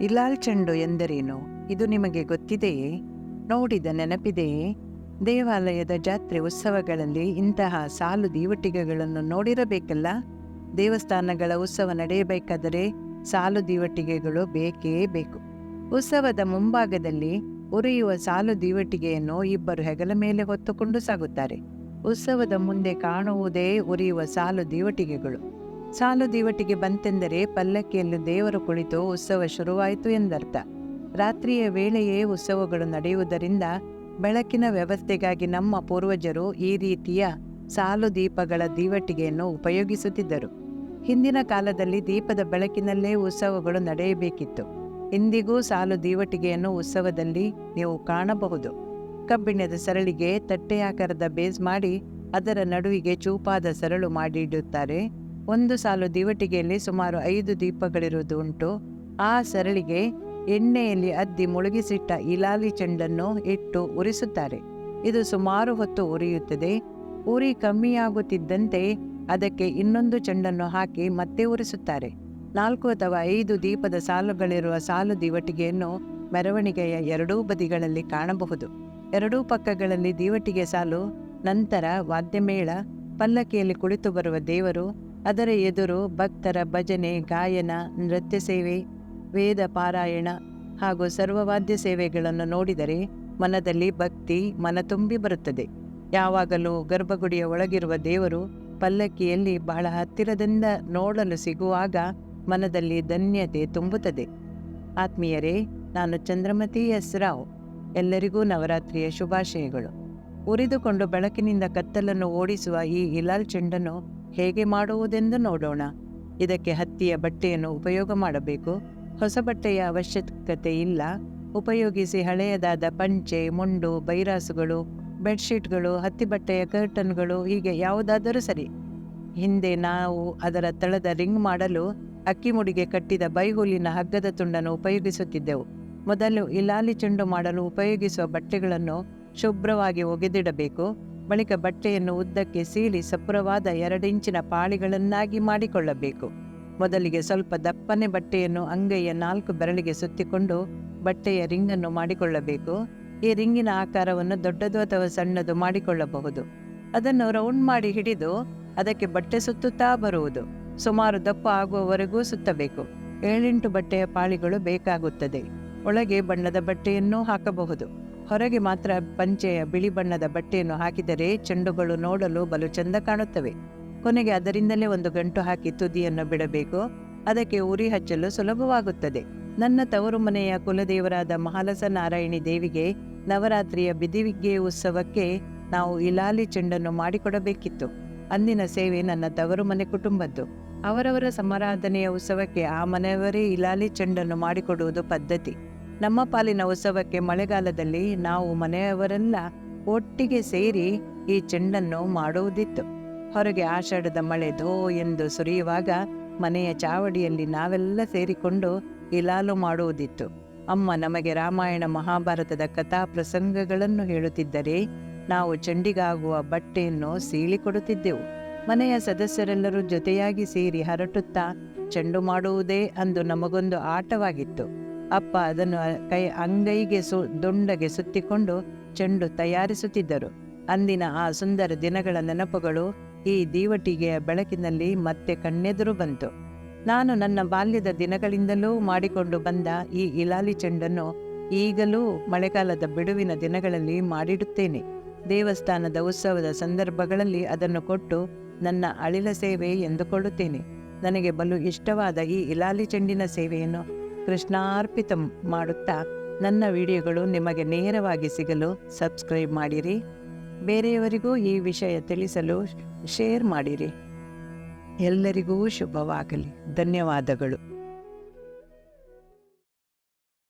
ಇಲಾಲ್ ಚೆಂಡು ಎಂದರೇನು? ಇದು ನಿಮಗೆ ಗೊತ್ತಿದೆಯೇ? ನೋಡಿದ ನೆನಪಿದೆಯೇ? ದೇವಾಲಯದ ಜಾತ್ರೆ ಉತ್ಸವಗಳಲ್ಲಿ ಇಂತಹ ಸಾಲು ದೀವಟಿಗೆಗಳನ್ನು ನೋಡಿರಬೇಕಲ್ಲ? ದೇವಸ್ಥಾನಗಳ ಉತ್ಸವ ನಡೆಯಬೇಕಾದರೆ ಸಾಲು ದೀವಟಿಗೆಗಳು ಬೇಕೇ ಬೇಕು. ಉತ್ಸವದ ಮುಂಭಾಗದಲ್ಲಿ ಉರಿಯುವ ಸಾಲು ದೀವಟಿಗೆಯನ್ನು ಇಬ್ಬರು ಹೆಗಲ ಮೇಲೆ ಹೊತ್ತುಕೊಂಡು ಸಾಗುತ್ತಾರೆ. ಉತ್ಸವದ ಮುಂದೆ ಕಾಣುವುದೇ ಉರಿಯುವ ಸಾಲು ದೀವಟಿಗೆಗಳು. ಸಾಲು ದೀವಟಿಗೆ ಬಂತೆಂದರೆ ಪಲ್ಲಕ್ಕಿಯಲ್ಲಿ ದೇವರು ಕುಳಿತು ಉತ್ಸವ ಶುರುವಾಯಿತು ಎಂದರ್ಥ. ರಾತ್ರಿಯ ವೇಳೆಯೇ ಉತ್ಸವಗಳು ನಡೆಯುವುದರಿಂದ ಬೆಳಕಿನ ವ್ಯವಸ್ಥೆಗಾಗಿ ನಮ್ಮ ಪೂರ್ವಜರು ಈ ರೀತಿಯ ಸಾಲು ದೀಪಗಳ ದೀವಟಿಗೆಯನ್ನು ಉಪಯೋಗಿಸುತ್ತಿದ್ದರು. ಹಿಂದಿನ ಕಾಲದಲ್ಲಿ ದೀಪದ ಬೆಳಕಿನಲ್ಲೇ ಉತ್ಸವಗಳು ನಡೆಯಬೇಕಿತ್ತು. ಇಂದಿಗೂ ಸಾಲು ದೀವಟಿಗೆಯನ್ನು ಉತ್ಸವದಲ್ಲಿ ನೀವು ಕಾಣಬಹುದು. ಕಬ್ಬಿಣದ ಸರಳಿಗೆ ತಟ್ಟೆಯಾಕಾರದ ಬೇಸ್ ಮಾಡಿ ಅದರ ನಡುವಿಗೆ ಚೂಪಾದ ಸರಳು ಮಾಡಿಡುತ್ತಾರೆ ಒಂದು ಸಾಲು ದೀವಟಿಗೆಯಲ್ಲಿ ಸುಮಾರು ಐದು ದೀಪಗಳಿರುವುದು ಉಂಟು ಆ ಸರಳಿಗೆ ಎಣ್ಣೆಯಲ್ಲಿ ಅದ್ದಿ ಮುಳುಗಿಸಿಟ್ಟ ಇಲಾಲಿ ಚೆಂಡನ್ನು ಇಟ್ಟು ಉರಿಸುತ್ತಾರೆ. ಇದು ಸುಮಾರು ಹೊತ್ತು ಉರಿಯುತ್ತದೆ. ಉರಿ ಕಮ್ಮಿಯಾಗುತ್ತಿದ್ದಂತೆ ಅದಕ್ಕೆ ಇನ್ನೊಂದು ಚೆಂಡನ್ನು ಹಾಕಿ ಮತ್ತೆ ಉರಿಸುತ್ತಾರೆ. ನಾಲ್ಕು ಅಥವಾ ಐದು ದೀಪದ ಸಾಲುಗಳಿರುವ ಸಾಲು ದೀವಟಿಗೆಯನ್ನು ಮೆರವಣಿಗೆಯ ಎರಡೂ ಬದಿಗಳಲ್ಲಿ ಕಾಣಬಹುದು. ಎರಡೂ ಪಕ್ಕಗಳಲ್ಲಿ ದೀವಟಿಗೆ ಸಾಲು, ನಂತರ ವಾದ್ಯಮೇಳ, ಪಲ್ಲಕ್ಕಿಯಲ್ಲಿ ಕುಳಿತು ಬರುವ ದೇವರು ಅದರ ಎದುರು ಭಕ್ತರ ಭಜನೆ, ಗಾಯನ, ನೃತ್ಯ ಸೇವೆ, ವೇದ ಪಾರಾಯಣ ಹಾಗೂ ಸರ್ವವಾದ್ಯ ಸೇವೆಗಳನ್ನು ನೋಡಿದರೆ ಮನದಲ್ಲಿ ಭಕ್ತಿ, ಮನ ತುಂಬಿ ಬರುತ್ತದೆ. ಯಾವಾಗಲೂ ಗರ್ಭಗುಡಿಯ ಒಳಗಿರುವ ದೇವರು ಪಲ್ಲಕ್ಕಿಯಲ್ಲಿ ಬಹಳ ಹತ್ತಿರದಿಂದ ನೋಡಲು ಸಿಗುವಾಗ ಮನದಲ್ಲಿ ಧನ್ಯತೆ ತುಂಬುತ್ತದೆ. ಆತ್ಮೀಯರೇ, ನಾನು ಚಂದ್ರಮತಿ ಎಸ್ ರಾವ್. ಎಲ್ಲರಿಗೂ ನವರಾತ್ರಿಯ ಶುಭಾಶಯಗಳು. ಉರಿದುಕೊಂಡು ಬೆಳಕಿನಿಂದ ಕತ್ತಲನ್ನು ಓಡಿಸುವ ಈ ಹಿಲಾಲ್ ಚೆಂಡನ್ನು ಹೇಗೆ ಮಾಡುವುದೆಂದು ನೋಡೋಣ. ಇದಕ್ಕೆ ಹತ್ತಿಯ ಬಟ್ಟೆಯನ್ನು ಉಪಯೋಗ ಮಾಡಬೇಕು. ಹೊಸ ಬಟ್ಟೆಯ ಅವಶ್ಯಕತೆ ಇಲ್ಲ. ಉಪಯೋಗಿಸಿ ಹಳೆಯದಾದ ಪಂಚೆ, ಮುಂಡು, ಬೈರಾಸುಗಳು, ಬೆಡ್ಶೀಟ್ಗಳು, ಹತ್ತಿ ಬಟ್ಟೆಯ ಕರ್ಟನ್ಗಳು, ಹೀಗೆ ಯಾವುದಾದರೂ ಸರಿ. ಹಿಂದೆ ನಾವು ಅದರ ತಳದ ರಿಂಗ್ ಮಾಡಲು ಅಕ್ಕಿ ಮುಡಿಗೆ ಕಟ್ಟಿದ ಬೈಹುಲಿನ ಹಗ್ಗದ ತುಂಡನ್ನು ಉಪಯೋಗಿಸುತ್ತಿದ್ದೆವು. ಮೊದಲು ಇಲಾಲಿ ಚೆಂಡು ಮಾಡಲು ಉಪಯೋಗಿಸುವ ಬಟ್ಟೆಗಳನ್ನು ಶುಭ್ರವಾಗಿ ಒಗೆದಿಡಬೇಕು. ಬಳಿಕ ಬಟ್ಟೆಯನ್ನು ಉದ್ದಕ್ಕೆ ಸೀಳಿ ಸಪುರವಾದ ಎರಡಿಂಚಿನ ಪಾಳಿಗಳನ್ನಾಗಿ ಮಾಡಿಕೊಳ್ಳಬೇಕು. ಮೊದಲಿಗೆ ಸ್ವಲ್ಪ ದಪ್ಪನೆ ಬಟ್ಟೆಯನ್ನು ಅಂಗೈಯ ನಾಲ್ಕು ಬೆರಳಿಗೆ ಸುತ್ತಿಕೊಂಡು ಬಟ್ಟೆಯ ರಿಂಗನ್ನು ಮಾಡಿಕೊಳ್ಳಬೇಕು. ಈ ರಿಂಗಿನ ಆಕಾರವನ್ನು ದೊಡ್ಡದು ಅಥವಾ ಸಣ್ಣದು ಮಾಡಿಕೊಳ್ಳಬಹುದು. ಅದನ್ನು ರೌಂಡ್ ಮಾಡಿ ಹಿಡಿದು ಅದಕ್ಕೆ ಬಟ್ಟೆ ಸುತ್ತುತ್ತಾ ಬರುವುದು. ಸುಮಾರು ದಪ್ಪ ಆಗುವವರೆಗೂ ಸುತ್ತಬೇಕು. ಏಳೆಂಟು ಬಟ್ಟೆಯ ಪಾಳಿಗಳು ಬೇಕಾಗುತ್ತದೆ. ಒಳಗೆ ಬಣ್ಣದ ಬಟ್ಟೆಯನ್ನೂ ಹಾಕಬಹುದು. ಹೊರಗೆ ಮಾತ್ರ ಪಂಚೆಯ ಬಿಳಿ ಬಣ್ಣದ ಬಟ್ಟೆಯನ್ನು ಹಾಕಿದರೆ ಚೆಂಡುಗಳು ನೋಡಲು ಬಲು ಚೆಂದ ಕಾಣುತ್ತವೆ. ಕೊನೆಗೆ ಅದರಿಂದಲೇ ಒಂದು ಗಂಟು ಹಾಕಿ ತುದಿಯನ್ನು ಬಿಡಬೇಕು. ಅದಕ್ಕೆ ಉರಿ ಹಚ್ಚಲು ಸುಲಭವಾಗುತ್ತದೆ. ನನ್ನ ತವರು ಮನೆಯ ಕುಲದೇವರಾದ ಮಹಾಲಸ ನಾರಾಯಣಿ ದೇವಿಗೆ ನವರಾತ್ರಿಯ ಬಿದಿವಿಗೆ ಉತ್ಸವಕ್ಕೆ ನಾವು ಇಲಾಲಿ ಚೆಂಡನ್ನು ಮಾಡಿಕೊಡಬೇಕಿತ್ತು. ಅಂದಿನ ಸೇವೆ ನನ್ನ ತವರು ಮನೆ ಕುಟುಂಬದ್ದು. ಅವರವರ ಸಮಾರಾಧನೆಯ ಉತ್ಸವಕ್ಕೆ ಆ ಮನೆಯವರೇ ಇಲಾಲಿ ಚೆಂಡನ್ನು ಮಾಡಿಕೊಡುವುದು ಪದ್ಧತಿ. ನಮ್ಮ ಪಾಲಿನ ಉತ್ಸವಕ್ಕೆ ಮಳೆಗಾಲದಲ್ಲಿ ನಾವು ಮನೆಯವರೆಲ್ಲ ಒಟ್ಟಿಗೆ ಸೇರಿ ಈ ಚೆಂಡನ್ನು ಮಾಡುವುದಿತ್ತು. ಹೊರಗೆ ಆಷಾಢದ ಮಳೆ ಧೋ ಎಂದು ಸುರಿಯುವಾಗ ಮನೆಯ ಚಾವಡಿಯಲ್ಲಿ ನಾವೆಲ್ಲ ಸೇರಿಕೊಂಡು ಇಲಾಲು ಮಾಡುವುದಿತ್ತು. ಅಮ್ಮ ನಮಗೆ ರಾಮಾಯಣ ಮಹಾಭಾರತದ ಕಥಾ ಪ್ರಸಂಗಗಳನ್ನು ಹೇಳುತ್ತಿದ್ದರೆ ನಾವು ಚೆಂಡಿಗಾಗುವ ಬಟ್ಟೆಯನ್ನು ಸೀಳಿಕೊಡುತ್ತಿದ್ದೆವು ಮನೆಯ ಸದಸ್ಯರೆಲ್ಲರೂ ಜೊತೆಯಾಗಿ ಸೇರಿ ಹರಟುತ್ತಾ ಚೆಂಡು ಮಾಡುವುದೇ ಅಂದು ನಮಗೊಂದು ಆಟವಾಗಿತ್ತು. ಅಪ್ಪ ಅದನ್ನು ಕೈ ಅಂಗೈಗೆ ಸು, ದುಂಡಗೆ ಸುತ್ತಿಕೊಂಡು ಚೆಂಡು ತಯಾರಿಸುತ್ತಿದ್ದರು. ಅಂದಿನ ಆ ಸುಂದರ ದಿನಗಳ ನೆನಪುಗಳು ಈ ದೀವಟಿಗೆಯ ಬೆಳಕಿನಲ್ಲಿ ಮತ್ತೆ ಕಣ್ಣೆದುರು ಬಂತು. ನಾನು ನನ್ನ ಬಾಲ್ಯದ ದಿನಗಳಿಂದಲೂ ಮಾಡಿಕೊಂಡು ಬಂದ ಈ ಇಲಾಲಿ ಚೆಂಡನ್ನು ಈಗಲೂ ಮಳೆಗಾಲದ ಬಿಡುವಿನ ದಿನಗಳಲ್ಲಿ ಮಾಡಿಡುತ್ತೇನೆ. ದೇವಸ್ಥಾನದ ಉತ್ಸವದ ಸಂದರ್ಭಗಳಲ್ಲಿ ಅದನ್ನು ಕೊಟ್ಟು ನನ್ನ ಅಳಿಲ ಸೇವೆ ಎಂದುಕೊಳ್ಳುತ್ತೇನೆ. ನನಗೆ ಬಲು ಇಷ್ಟವಾದ ಈ ಇಲಾಲಿ ಚೆಂಡಿನ ಸೇವೆಯನ್ನು ಕೃಷ್ಣಾರ್ಪಿತ ಮಾಡುತ್ತಾ ನನ್ನ ವಿಡಿಯೋಗಳು ನಿಮಗೆ ನೇರವಾಗಿ ಸಿಗಲು ಸಬ್ಸ್ಕ್ರೈಬ್ ಮಾಡಿರಿ. ಬೇರೆಯವರಿಗೂ ಈ ವಿಷಯ ತಿಳಿಸಲು ಶೇರ್ ಮಾಡಿರಿ. ಎಲ್ಲರಿಗೂ ಶುಭವಾಗಲಿ. ಧನ್ಯವಾದಗಳು.